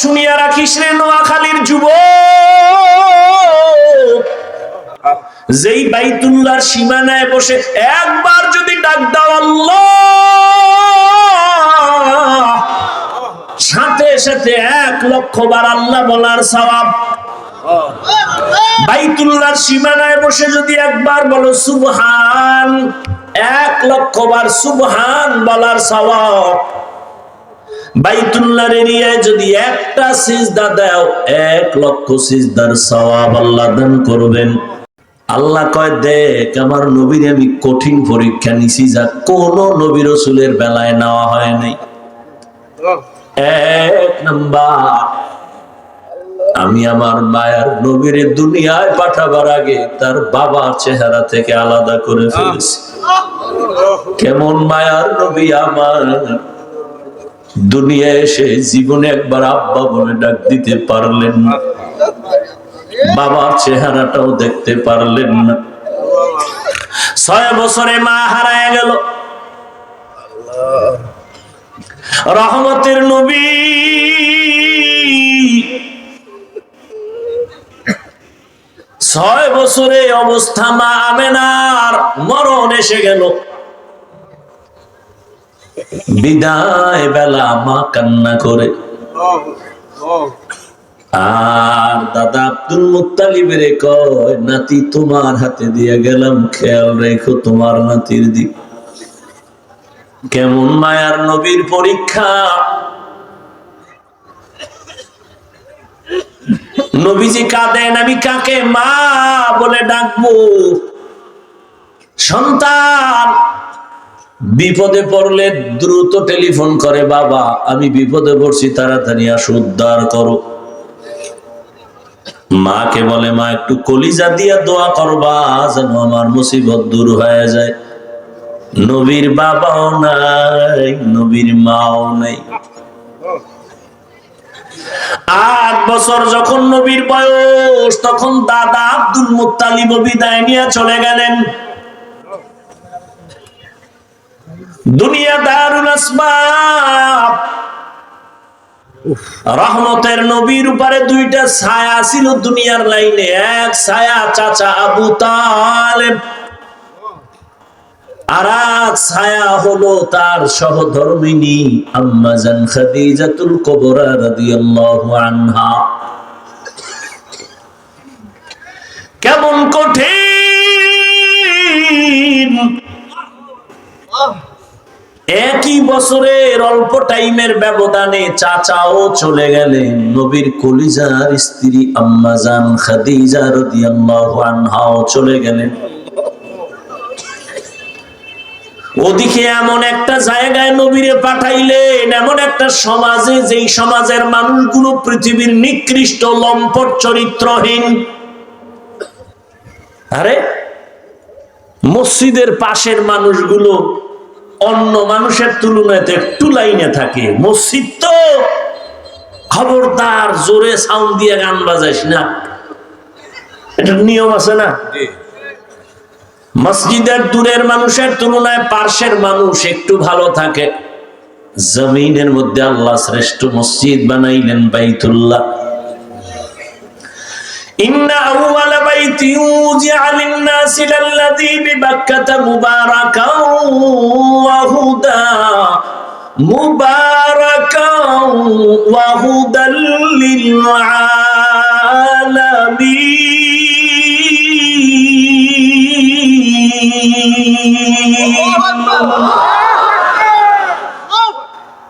শুনিয়া রাখিস রে নোয়াখালীর যুব যেই বাইতুল্লার সীমানায় বসে একবার যদি ডাক দাও আল্লাহ। সাথে সাথে এক লক্ষ বার আল্লাহ বলার সওয়াব। বাইতুল্লাহর সীমানায় বসে যদি একবার বলো সুবহান, এক লক্ষ বার সুবহান বলার সওয়াব। বাইতুল্লাহর এরিয়ায় যদি একটা সিজদা দাও এক লক্ষ সিজদার সওয়াব আল্লাহ দান করবেন। আল্লাহ কয় দেখ আমার নবীর আমি কঠিন পরীক্ষা নিছি যা কোন নবী রসুলের বেলায় নেওয়া হয় নাই। এক নাম্বার আমি আমার মায়ার নবীর দুনিয়ায় পাঠাবার আগে তার বাবার চেহারা থেকে আলাদা করে ফেলেছি। কেমন মায়ার নবী আমার। দুনিয়া এসে জীবনে একবার আব্বা বলে ডাক দিতে পারলেন না। বাবার চেহারাটাও দেখতে পারলেন না। ছয় বছরে মা হারায় গেল। রহমতের নবী ছয় বছরে অবস্থা মা আমেনার মরণ এসে গেল। বিদায় বেলা মা কান্না করে। আর দাদা আব্দুল মুত্তালিবের কয়, নাতি তোমার হাতে দিয়ে গেলাম, খেয়াল রেখো তোমার নাতির দিক কেমন মায়ার নবীর পরীক্ষা। নবীজি কাঁদেন, আমি কাকে মা বলে ডাকবো? সন্তান বিপদে পড়লে দ্রুত টেলিফোন করে, বাবা, আমি বিপদে পড়ছি, তাড়াতাড়ি আসো, উদ্ধার করো। মাকে বলে, মা, একটু কলিজা দিয়া দোয়া করবা, যেন আমার মুসিবত দূর হয়ে যায়। নবীর বাবাও নাই, নবীর মাও নাই। আট বছর যখন নবীর বয়স, তখন দাদা আব্দুল মুত্তালিব বিদায় নিয়ে চলে গেলেন। দুনিয়া দারুল আসবাব। রহমতের নবীর উপরে দুইটা ছায়া ছিল দুনিয়ার লাইনে। এক ছায়া চাচা আবু তালেব আর এক ছায়া হলো তার সহধর্মিনী আম্মাজান খাদিজাতুল কুবরা রাদিয়াল্লাহু আনহা। কেমন কঠিন। একই বছরের অল্প টাইমের ব্যবধানে চাচাও চলে গেলেন। নবীর কলিজার স্ত্রী আম্মাজান খাদিজা রাদিয়াল্লাহু আনহাও চলে গেলেন। ওদিকে এমন একটা জায়গায় নবীরে পাঠাইলেন, এমন একটা সমাজে যেই সমাজের মানুষগুলো পৃথিবীর নিকৃষ্ট লম্পট চরিত্রহীন। আরে, মসজিদের পাশের মানুষগুলো অন্য মানুষের তুলনায় একটু লাইনে থাকে। মসজিদ তো খবরদার জোরে সাউন্ড দিয়ে গান বাজাইস না। এটা নিয়ম আছে না? মসজিদের দূরের মানুষের তুলনায় পার্শ্বের মানুষ একটু ভালো থাকে। জমিনের মধ্যে আল্লাহ শ্রেষ্ঠ মসজিদ বানাইলেন বাইতুল্লাহ। ইন্না আউয়ালা بيت وجع للناس للذي ببكة مباركا وهدى مباركا وهدى للعالمين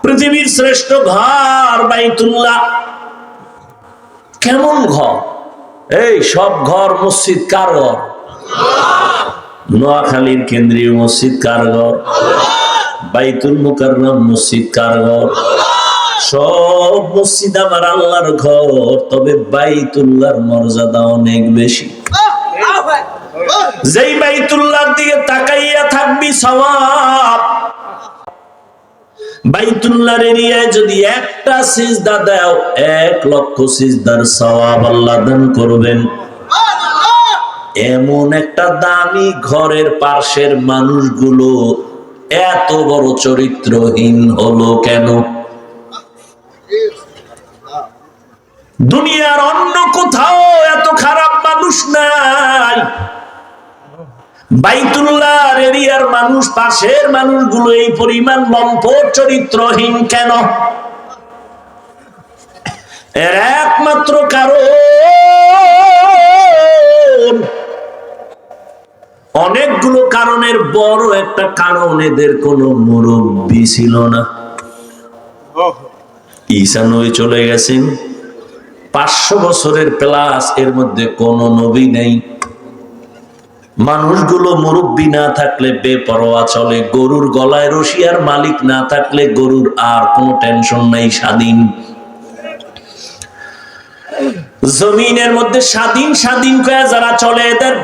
পৃথিবীর শ্রেষ্ঠ ঘর বাইতুল্লাহ কেমন ঘর এই সব ঘর মসজিদ কার ঘর? নোয়াখালীর কেন্দ্রীয় মসজিদ কার ঘর? বাইতুল মুকাররম মসজিদ কার ঘর? সব মসজিদ আমার আল্লাহর ঘর, তবে বাইতুল্লাহর মর্যাদা অনেক বেশি। যেই বাইতুল্লাহর দিকে তাকাইয়া থাকবি সওয়াব এরিয়ায় যদি একটা সিজদা দাও, এক লক্ষ সিজদার সওয়াব আল্লাহ দান করবেন। এমন একটা দামি ঘরের পাশের মানুষগুলো এত বড় চরিত্রহীন হলো কেন? দুনিয়ার অন্য কোথাও এত খারাপ মানুষ নাই। বাইতুল্লাহ এরিয়ার মানুষ, পাশের মানুষগুলো এই পরিমাণ লম্পট চরিত্রহীন কেন? এর একমাত্র কারণ, অনেকগুলো কারণের বড় একটা কারণ এদের কোনো মুরব্বী ছিল না। ঈসা নবী চলে গেছেন। পাঁচশো বছরের প্লাস এর মধ্যে কোনো নবী নেই। মানুষগুলো মুরব্বী না থাকলে বেপরোয়া চলে, গরুর গলায় রশিয়ার মালিক না থাকলে গরুর আর কোনো টেনশন নাই স্বাধীন। জমিনের মধ্যে স্বাধীন স্বাধীন করে যারা চলে, এদের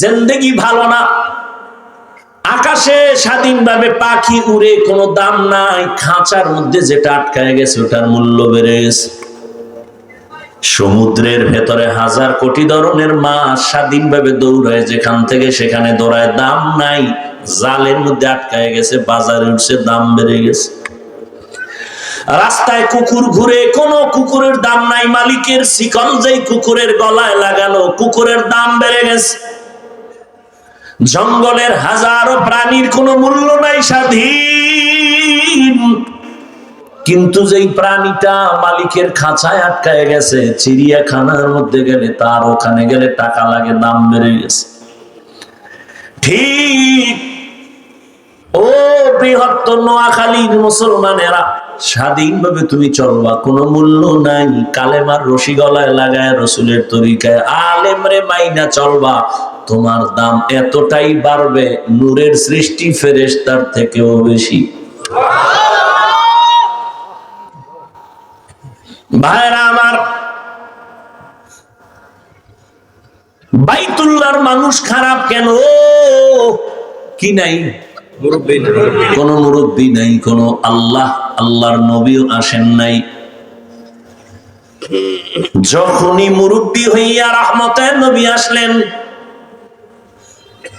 জিন্দেগি ভালো না। আকাশে স্বাধীনভাবে পাখি উড়ে কোনো দাম নাই, খাঁচার মধ্যে যেটা আটকায় গেছে, ওটার মূল্য বেড়ে গেছে। সমুদ্রের ভেতরে হাজার কোটি ধরনের মাছ স্বাধীনভাবে দৌড়ায়, যেখান থেকে সেখানে দৌড়ায় দাম নাই। জালের মধ্যে আটকায় গেছে, বাজারে উঠছে, দাম বেড়ে গেছে। রাস্তায় কুকুর ঘুরে, কোন কুকুরের দাম নাই, মালিকের শিকল যেই কুকুরের গলায় লাগানো কুকুরের দাম বেড়ে গেছে। জঙ্গলের হাজারো প্রাণীর কোনো মূল্য নাই, স্বাধীন। কিন্তু যেই প্রাণীটা মালিকের খাঁচায় আটকায় গেছে, চিড়িয়াখানার মধ্যে গেলে তার ওখানে গেলে টাকা লাগে, দাম বেড়ে গেছে। ঠিক ও বৃহত্তর নোয়াখালীর মুসলমানেরা, স্বাধীনভাবে তুমি চলবা, কোনো মূল্য নাই, কালেমার রশি গলায় লাগায় রসুলের তরিকায় আলেম রে মাইনা চলবা, তোমার দাম এতটাই বাড়বে, নূরের সৃষ্টি ফেরেশতার থেকেও বেশি। ভাইরা আমার, বাইতুল্লাহর মানুষ খারাপ কেন? কি নাই। কোন মুরব্বী নাই, কোন আল্লাহ, আল্লাহর নবীও আসেন নাই। যখনই মুরব্বী হইয়া রহমতের নবী আসলেন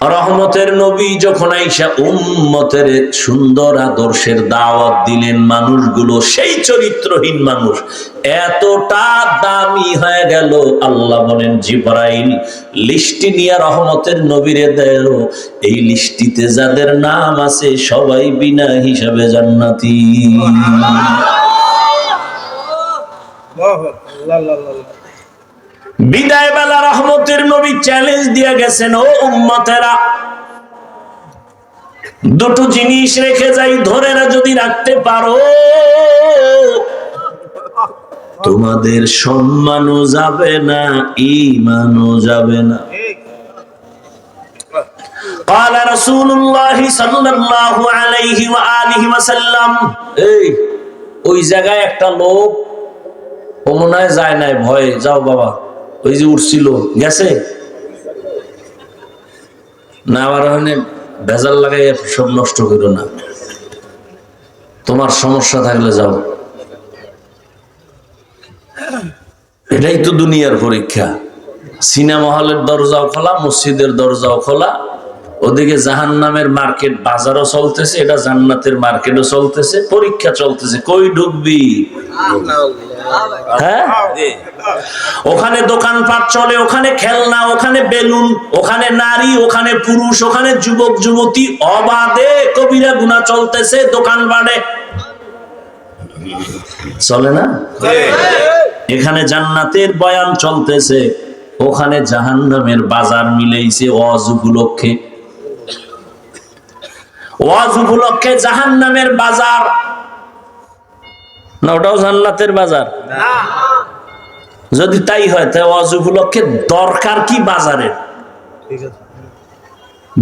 রহমতের নবী যখন আইসা উম্মতের সুন্দর আদর্শের দাওয়াত দিলেন, মানুষগুলো সেই চরিত্রহীন মানুষ। এতটা দামি হয়ে গেল। আল্লাহ বলেন, জিব্রাইল লিস্টি নিয়ে রহমতের নবীরে দেও। এই লিস্টিতে যাদের নাম আছে, সবাই বিনা হিসাবে জান্নাতি। বিদায় বেলা রহমতের নবী চ্যালেঞ্জ দিয়ে গেছেন ও উম্মতেরা দুটো জিনিস রেখে যাই ধরে না যদি রাখতে পারো তোমাদের সম্মানও যাবে না ইমানও যাবে না قال رسول الله صلى الله عليه وآله وسلم এই ওই জায়গায় একটা লোক ও মনে হয় যায় নাই ভয়ে যাও বাবা ওই যে উঠছিল, গেছে? না আবার ওখানে ভেজাল লাগাই সব নষ্ট করো না। তোমার সমস্যা থাকলে যাও। এটাই তো দুনিয়ার পরীক্ষা। সিনেমা হলের দরজাও খোলা, মসজিদের দরজাও খোলা। ওদিকে জাহান নামের মার্কেট বাজারও চলতেছে, এটা জান্নাতের মার্কেটও চলতেছে, পরীক্ষা চলতেছে। কই ঢুকবি? হ্যাঁ? ওখানে দোকানপাট চলে ওখানে খেলনা ওখানে বেলুন ওখানে নারী ওখানে পুরুষ ওখানে যুবক যুবতী অবাধে কবিরা গুণা চলতেছে দোকান বাড়ে। চলে না? এখানে জান্নাতের বয়ান চলতেছে ওখানে জাহান্নামের বাজার মিলেইছে অজ উপলক্ষে। ওয়াজ উপলক্ষে জাহান্নামের বাজার। না ওটাও জান্নাতের বাজার। যদি তাই হয় তাহলে ওয়াজ উপলক্ষে দরকার কি বাজারের?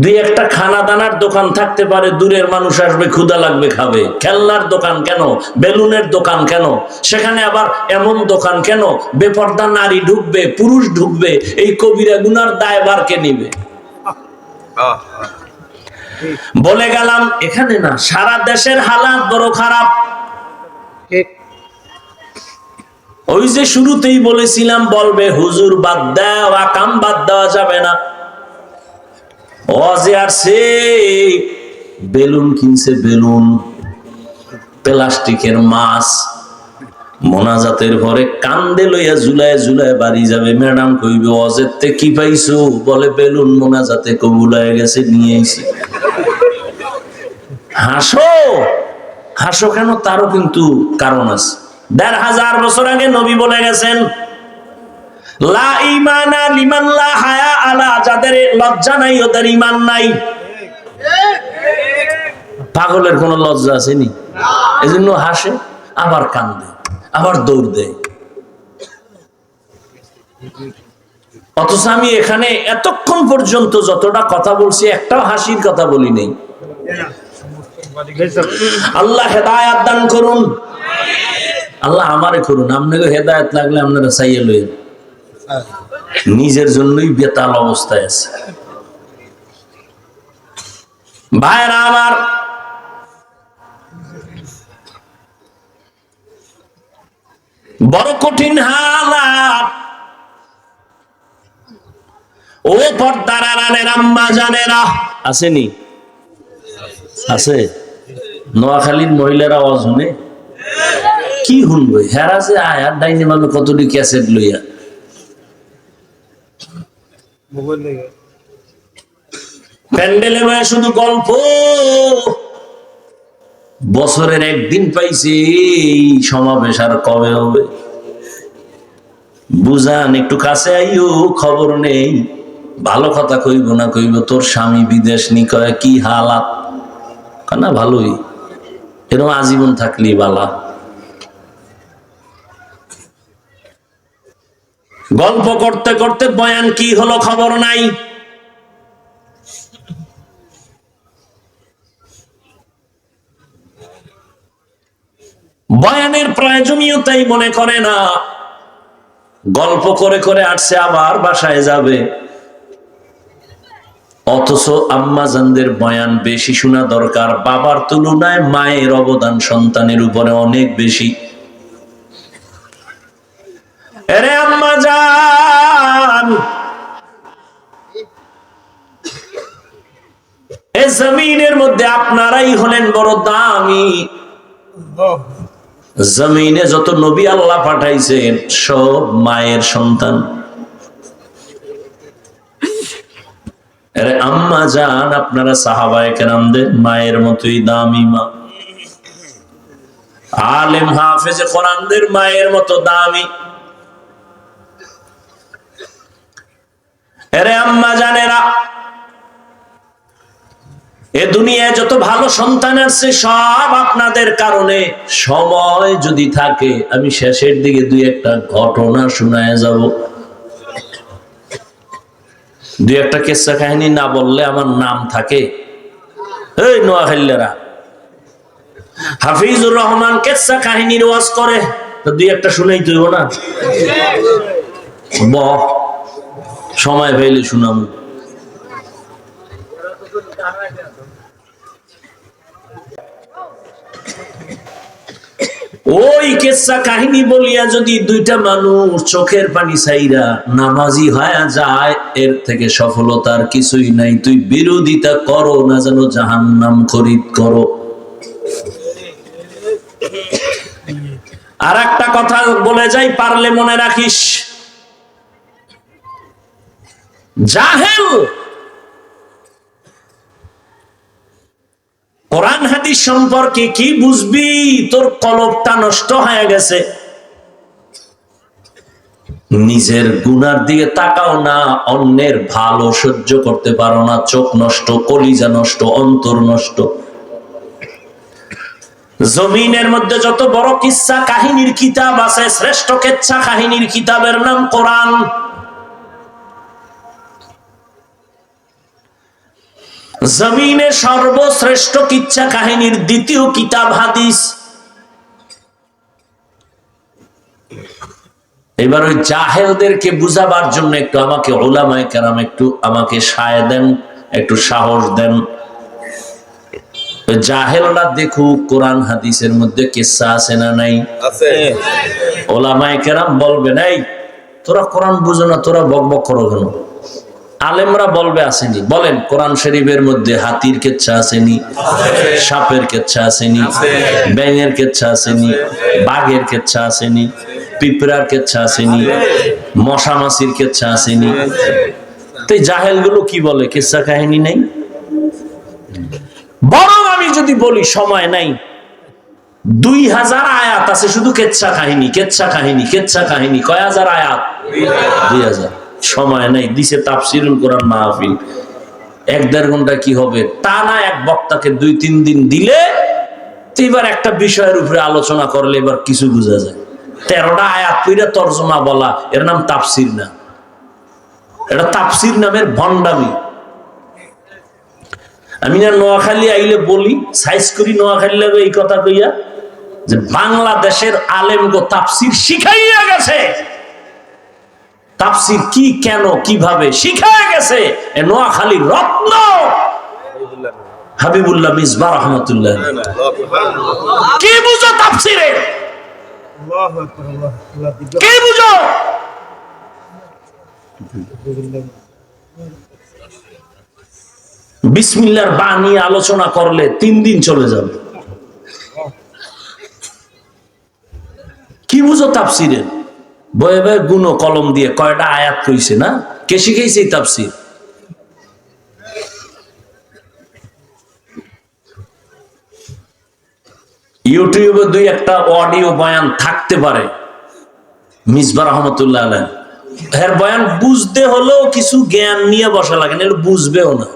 দুই একটা খানা দানার দোকান থাকতে পারে দূরের মানুষ আসবে ক্ষুদা লাগবে খাবে। খেলনার দোকান কেন? বেলুনের দোকান কেন? সেখানে আবার এমন দোকান কেন? বেপর্দা নারী ঢুকবে পুরুষ ঢুকবে এই কবিরা গুনার দায়ভার কে নিবে বলে গেলাম এখানে না সারা দেশের হালাত বড় খারাপ। ওই যে শুরুতেই বলেছিলাম, বলবে, হুজুর বাদ দাও আকাম বাদ দেওয়া যাবে না। বেলুন কিনছে বেলুন, প্লাস্টিকের মাছ, মোনাজাতের পরে কান্দে লইয়া জুলায় জুলায় বাড়ি যাবে। ম্যাডাম কইবে অজেতে কি পাইছো? বলে, বেলুন মোনাজাতে কবুল হয়ে গেছে, নিয়ে হাসো! হাসো কেন? তারও কিন্তু কারণ আছে। দেড় হাজার বছর আগে নবী বলে গেছেন, লা ইমানা লা হায়া যাদের লজ্জা নাই। পাগলের কোনো লজ্জা আসেনি? এজন্য হাসে, আবার কান্দে, আবার দৌড় দেয়। অথচ আমি এখানে এতক্ষণ পর্যন্ত যতটা কথা বলছি, একটাও হাসির কথা বলি নেই। আল্লাহ হেদায়াত দান করুন। আল্লাহ আমারে করুন। আপনাকে হেদায়াত লাগলে আপনারা চাইয়ে লইন নিজের জন্যই বেতাল অবস্থায় আছে। ভাইরা আমার, বড় কঠিন হালাত। ও পর্দার আড়ালের আম্মা জানেরা আসেনি? আছে? নোয়াখালীর মহিলারা আওয়াজ শুনে কি শুনব হেরা যে আয়ার ডাইনে মানে কতটি ক্যাসেট লইয়া? প্যান্ডেলে বয়ে শুধু গল্প। বছরের একদিন পাইছি এই সমাবেশ আর কবে হবে? বুঝান একটু কাছে আইও খবর নেই। ভালো কথা কইব না কইব তোর স্বামী বিদেশ নি কয় কি হালাত? না ভালোই। এরকম আজীবন থাকলি বালা। গল্প করতে করতে বয়ান কি হলো খবর নাই? বয়ানের প্রয়োজনীয়তাই মনে করে না। গল্প করে করে আসছে, আবার বাসায় যাবে। অথচ আম্মাজানদের বয়ান বেশি শোনা দরকার, বাবার তুলনায় মায়ের অবদান সন্তানের উপরে অনেক বেশি। আম্মা জমিনের মধ্যে আপনারাই হলেন বড় দামি। জমিনে যত নবী আল্লাহ পাঠাইছেন, সব মায়ের সন্তান। আরে আম্মা যান, আপনারা সাহাবায়ে কেরামদের মায়ের মতোই দামি মা। আলেম হাফেজ কোরআনদের মায়ের মতো দামি। আরে আম্মা জানেরা, এ দুনিয়ায় যত ভালো সন্তান আছে, সব আপনাদের কারণে সময় যদি থাকে, আমি শেষের দিকে দুই একটা ঘটনা শোনায় যাব। দুই একটা কেসা কাহিনী না বললে আমার নাম থাকে। এই নোয়াখাল্লেরা হাফিজুর রহমান কেসা কাহিনীর ওয়াজ করে দু দুই একটা শুনেই তুইব না। সময় পেলে শুনাম ওই কেসা কাহিনী বলিয়া যদি দুইটা মানুষ চোখের পানি চাইরা নামাজি হয়ে যায়, এর থেকে সফলতার কিছুই নাই। তুই বিরোধিতা করো না যেন জাহান নাম খরিদ করো। আর একটা কথা বলে যাই, পারলে মনে রাখিস। জাহেল কোরআন হাদিস সম্পর্কে কি বুঝবি? তোর কলবটা নষ্ট হয়ে গেছে। নিজের গুনার দিকে তাকাও না, অন্যের ভালো সহ্য করতে পারো না। চোখ নষ্ট, কলিজা নষ্ট, অন্তর নষ্ট। জমিনের মধ্যে যত বড় কিচ্ছা কাহিনীর কিতাব আছে, শ্রেষ্ঠ কেচ্ছা কাহিনীর কিতাবের নাম কোরআন। জমিনে সর্বশ্রেষ্ঠ কিচ্ছা কাহিনীর দ্বিতীয় কিতাব হাদিস। এবার ওই জাহেলদেরকে বুঝাবার জন্য একটু আমাকে ওলামায় কেরাম একটু আমাকে সায় দেন একটু সাহস দেন। জাহেলরা দেখুক কোরআন হাদিসের মধ্যে কিচ্ছা আছে না নাই? ওলামায় কেরাম বলবে নাই তোরা কোরআন বুঝো না তোরা বক বক করো কেন? আলেমরা বলবে আসেনি। বলেন, কোরআন শরীফের মধ্যে হাতির কেচ্ছা আসেনি, সাপের কেচ্ছা আসেনি, ব্যাঙের কেচ্ছা আসেনি, বাঘের কেচ্ছা আসেনি, পিঁপড়ার কেচ্ছা আসেনি মশা মাছির কেচ্ছা আসেনি। তো জাহেলগুলো কি বলে? কেচ্ছা কাহিনী নেই? বরং আমি যদি বলি, সময় নাই। দুই হাজার আয়াত আছে শুধু কেচ্ছা কাহিনী কেচ্ছা কাহিনী কেচ্ছা কাহিনী। কয় হাজার আয়াত? দুই হাজার। সময় নাই, দিছে তাফসিরুল কোরআন মাহফিল। এক দেড় ঘণ্টা কি হবে? তা না এক বক্তাকে দুই, তিন দিন দিলে এবার একটা বিষয়ের উপরে আলোচনা করলে এবার কিছু বোঝা যায়। তেরোটা আয়াত কইরা তর্জমা বলা, এর নাম তাফসির না এটা তাফসির নামের ভণ্ডামি। আমি না নোয়াখালী আইলে বলি, সাইজ করি নোয়াখালী লাগে এই কথা কইয়া, যে বাংলাদেশের আলেম গো তাফসির শিখাইয়া গেছে। তাফসির কি, কেন, কীভাবে শিখাইয়া গেছে? এ নোয়াখালীর রত্ন। হাবিবুল্লাহ মিসবা রহমতুল্লাহ। কি বুঝো তাফসিরে? কি বুঝো? বিসমিল্লার আলোচনা করলে তিন দিন চলে যাবে। কি বুঝো তাপসিরের বয়ে বয়ে গুনো কলম দিয়ে কয়টা আয়াত কইছে না? কে শিখেছে তাপসির ইউটিউবে দুই একটা অডিও বয়ান থাকতে পারে মিসবা রহমতুল্লাহ আলহ এর বয়ান বুঝতে হলেও কিছু জ্ঞান নিয়ে বসা লাগে না বুঝবেও না।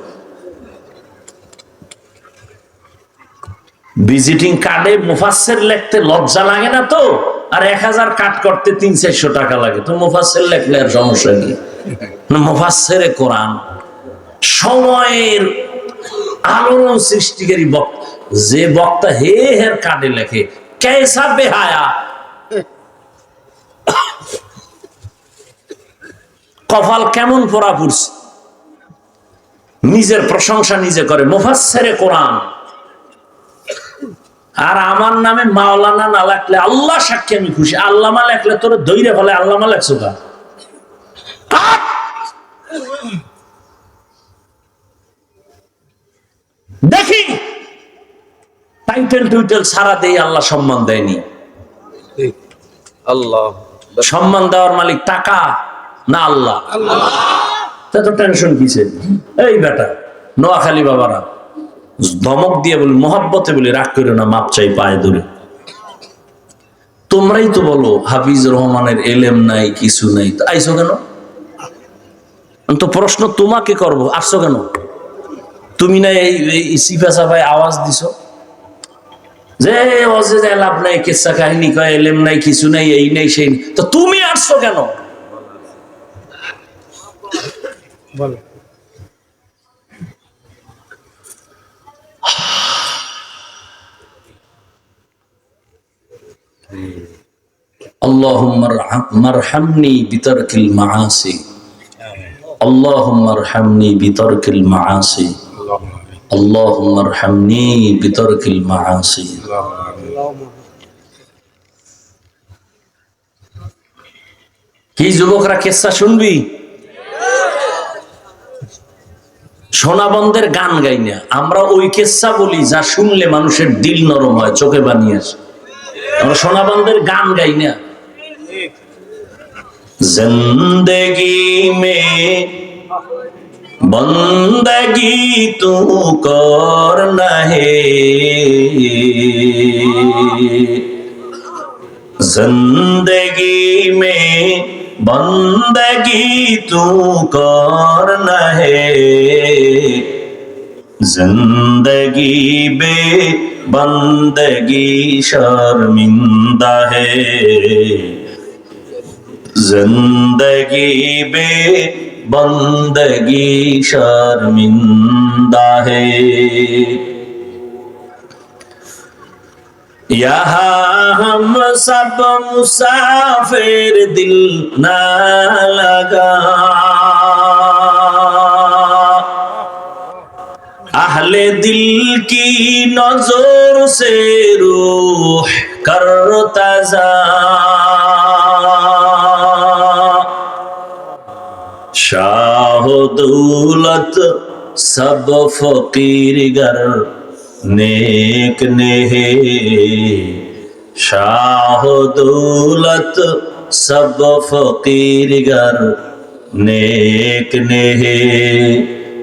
ভিজিটিং কার্ডে মুফাসের লিখতে লজ্জা লাগে না তো? আর এক হাজার কাট করতে তিন চারশো টাকা লাগে। তো মুফাসের লেখলে আর সমস্যা কি? না মুফাসের কোরআন সময়ের আলোড়ন সৃষ্টিকারী বক্তা যে বক্তা হে হের কার্ডে লেখে, কেসা বেহায়া? কপাল কেমন পড়া পড়ছে? নিজের প্রশংসা নিজে করে। মুফাসেরে কোরআন আর আমার নামে মাওলানা না লাগলে আল্লাহ সাক্ষী আমি খুশি। আল্লামা লেখলে তোর দৈরে ফলে আল্লামা কা কাট! দেখি! টাইটেল টুইটেল সারা দেই আল্লাহ সম্মান দেয়নি। আল্লাহ। সম্মান দেওয়ার মালিক টাকা না আল্লাহ? তা তো টেনশন কিসে এই বেটা নোয়াখালী বাবারা। ধমক দিয়ে বলি, মোহাব্বতে বলি, রাগ করে না, মাপ চাই পায়ে দূরে তোমরাই তো বলো, হাফিজ রহমানের এলেম নাই, কিছু নাই আইসো কেন? তো প্রশ্ন তোমাকে করব, আসছো কেন? তুমি না এই সিফা সাফায় আওয়াজ দিছো? যে, অজে লাভ নাই, কেসা কাহিনী কয়, এলেম নাই, কিছু নাই, এই নেই, সেই তো তুমি আসছো কেন? বল। اللهم ارحم- مرحمني بترك المعاصي اللهم ارحمني بترك المعاصي اللهم ارحمني بترك المعاصي কি যুবকরা কেসা শুনবি সোনাবন্ধের গান গাই না আমরা ওই কেসা বলি যা শুনলে মানুষের দিল নরম হয় চোখে বানিয়ে আসে আমরা সোনাবন্ধের গান গাই না। জিন্দগি মে বন্দগি তু কর হে জিন্দগি মে বন্দগি তু কর হে জিন্দগি বে بندگی شرمندہ ہے زندگی بے بندگی شرمندہ ہے یہاں ہم سب مسافر دل نہ لگا اہل دل کی نظر سے روح کر تزا شاہ دولت سب فقیر گر نیک نہے شاہ دولت سب فقیر گر نیک نہے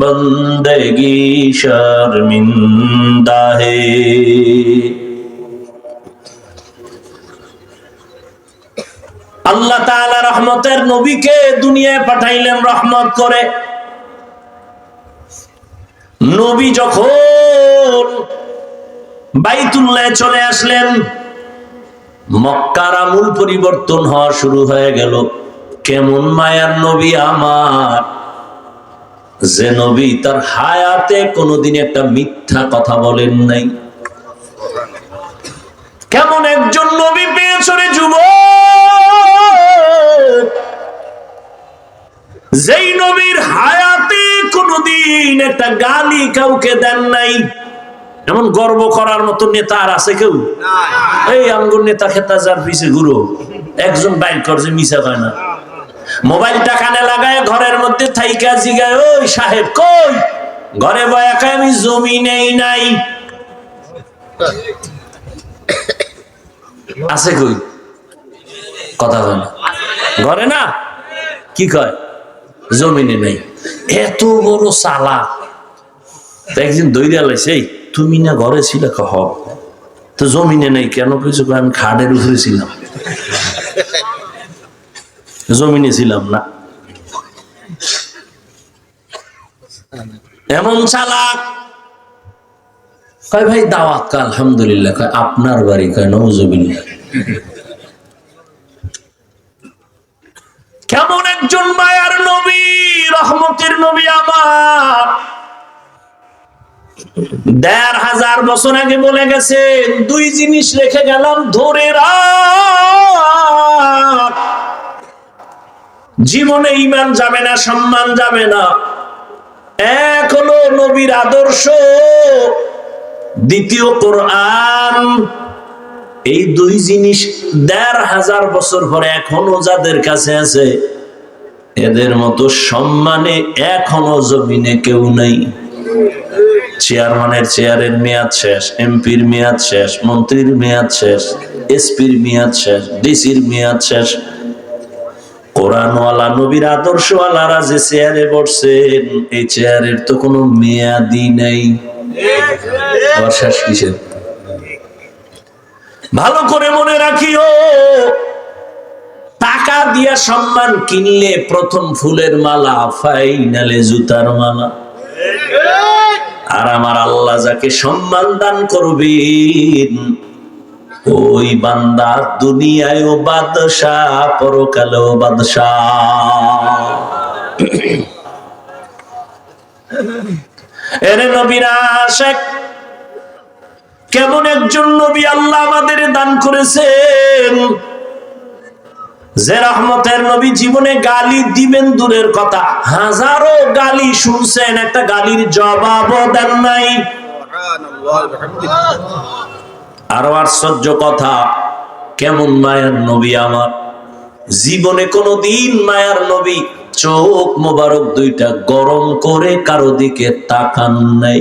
بندگی শর্মিন্দা হে আল্লাহ তালা রহমতের নবীকে দুনিয়ায় পাঠাইলেন রহমত করে। নবী যখন বাইতুল্লায় চলে আসলেন, মক্কার আমূল পরিবর্তন হওয়া শুরু হয়ে গেল। কেমন মায়ার নবী আমার। যে নবী তার হায়াতে কোনোদিন একটা মিথ্যা কথা বলেন নাই। কেমন একজন নবী পেয়েছে রে যুবক? যেই নবীর হায়াতে কোনদিন একটা গালি কাউকে দেন নাই। এমন গর্ব করার মতো নেতা আর আছে কেউ? এই আঙ্গুর নেতা খেতা যার পিছে গুরু একজন বাইর করছে মিশা হয় না। মোবাইলটা কানে লাগায়, ঘরের মধ্যে থাইকা জিগায়, ওই সাহেব কই? ঘরে বয়াকে আমি জমি নেই। নাই আছে কই? কথা না। ঘরে না? কি কয়? জমিনে নাই। এত বড় তা একদিন দৈরা লাইছে তুমি না ঘরে ছিলে? কহ তো জমিনে নেই কেন? কিছু আমি খাটের উপরে ছিলাম। জমিনে ছিলাম না। এমন চালাক। কয়, ভাই, দাওয়াত কা আলহামদুলিল্লাহ। কয়, আপনার বাড়ি। কয় নজবিল্লা কেমন একজন মায়ার নবী, রহমতের নবী আমার। দেড় হাজার বছর আগে বলে গেছেন, দুই জিনিস রেখে গেলাম ধরে রাখ। জীবনে ইমান যাবে না, সম্মান যাবে না। হলো নবীর আদর্শ। দ্বিতীয় কোরআন। এই দুই জিনিস দেড় হাজার বছর পরে এখনও যাদের কাছে আছে, এদের মতো সম্মানে এখনও জমিনে কেউ নাই। চেয়ারম্যানের চেয়ারের মেয়াদ শেষ, এমপির মেয়াদ শেষ, মন্ত্রীর মেয়াদ শেষ, এসপির মেয়াদ শেষ, ডিসির মেয়াদ শেষ। কোরআনওয়ালা, নবীর আদর্শওয়ালারা যে চেয়ারে বসছেন, এই চেয়ারের তো কোনো মেয়াদি নেই। কিসের? ভালো করে মনে রাখিও, টাকা দিয়া সম্মান কিনলে প্রথম ফুলের মালা, ফাইনালে জুতার মালা। আর আমার আল্লাহ যাকে সম্মান দান করবেন ওই বান্দা দুনিয়ায়ও বাদশাহ পরকালেও বাদশাহ। এরে নবীরা কেমন একজন নবী আল্লাহ আমাদের দান করেছেন? যে রহমতের নবী জীবনে গালি দিবেন দূরের কথা। হাজারো গালি শুনছেন, একটা গালির জবাবও দেন নাই। আরও আশ্চর্য কথা কেমন মায়ার নবী আমার? জীবনে কোনোদিন মায়ার নবী চোখ মোবারক দুইটা গরম করে কারও দিকে তাকান নাই।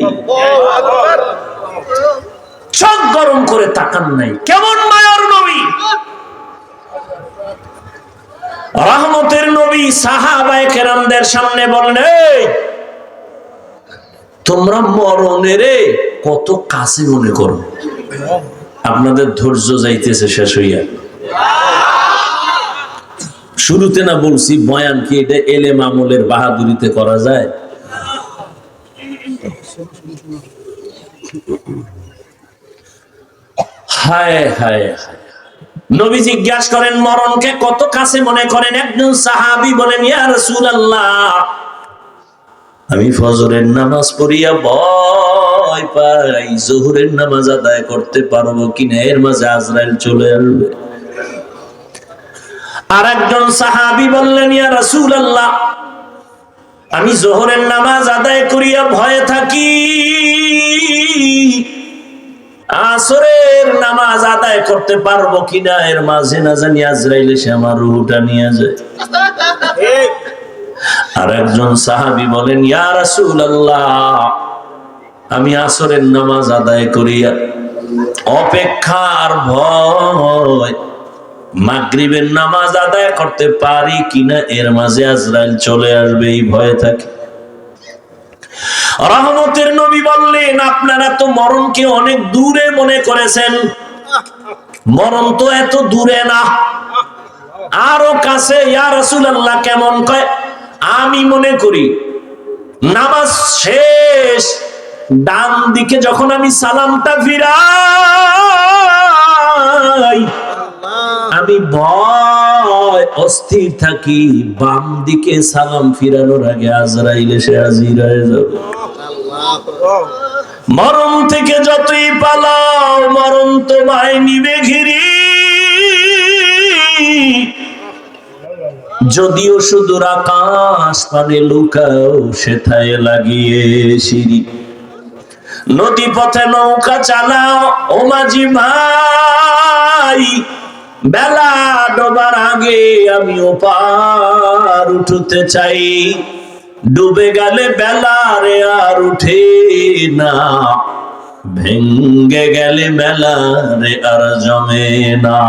চোখ গরম করে তাকান নাই। কেমন মায়ার নবী? রহমতের নবী সাহাবায়ে কেরামদের সামনে বলেন "এই, তোমরা মরণের কত কাছে মনে করো? আপনাদের ধৈর্য যাইতেছে শেষ হইয়া। শুরুতে না বলছি, বয়ান কি এটা এলে মামলের বাহাদুরিতে করা যায়? হায় হায় নবী জিজ্ঞাসা করেন, মরণকে কত কাছে মনে করেন? সাহাবী বলেন আমি ফজরের নামাজ পড়িয়া ভয় পাই জোহরের নামাজ আদায় করতে পারব কিনা? এর মাঝে আজরাইল চলে আসবে। আর একজন সাহাবি বললেন ইয়া রাসূল আল্লাহ আমি জোহরের নামাজ আদায় করিয়া ভয়ে থাকি। আসরের নামাজ আদায় করতে পারব কিনা? এর মাঝে না জানি আজরাইল এসে আমার রুহুটা নিয়ে যায়। আর একজন সাহাবি বলেন ইয়া রাসূলুল্লাহ আমি আসরের নামাজ আদায় করিয়া অপেক্ষার ভয়, মাগরিবের নামাজ আদায় করতে পারি কিনা, এর মাঝে আজরাইল চলে আসবে, এই ভয়ে থাকে। রহমতের নবী বললেন, আপনারা তো মরণকে অনেক দূরে মনে করেছেন? মরণ তো এত দূরে না। আরও কাছে, ইয়া রাসূলুল্লাহ, কেমন কয়? আমি মনে করি, নামাজ শেষ ডান দিকে যখন আমি সালামটা ফিরাই আমি ভয় অস্থির থাকি। বাম দিকে সালাম ফিরানোর আগে আজরাইল এসে হাজির হয়ে যাবে। মরণ থেকে যতই পালাও মরণ তোমায় নিবে ঘিরি। যদিও সুদূর আকাশ পানে লুকাও সেথায় লাগিয়ে সিঁড়ি। নদী পথে নৌকা চালাও, ও মাঝি ভাই। বেলা ডোবার আগে আমি ওপার উঠতে চাই। ডুবে গেলে বেলা রে আর উঠে না। ভেঙ্গে গেলে বেলা রে আর জমে না।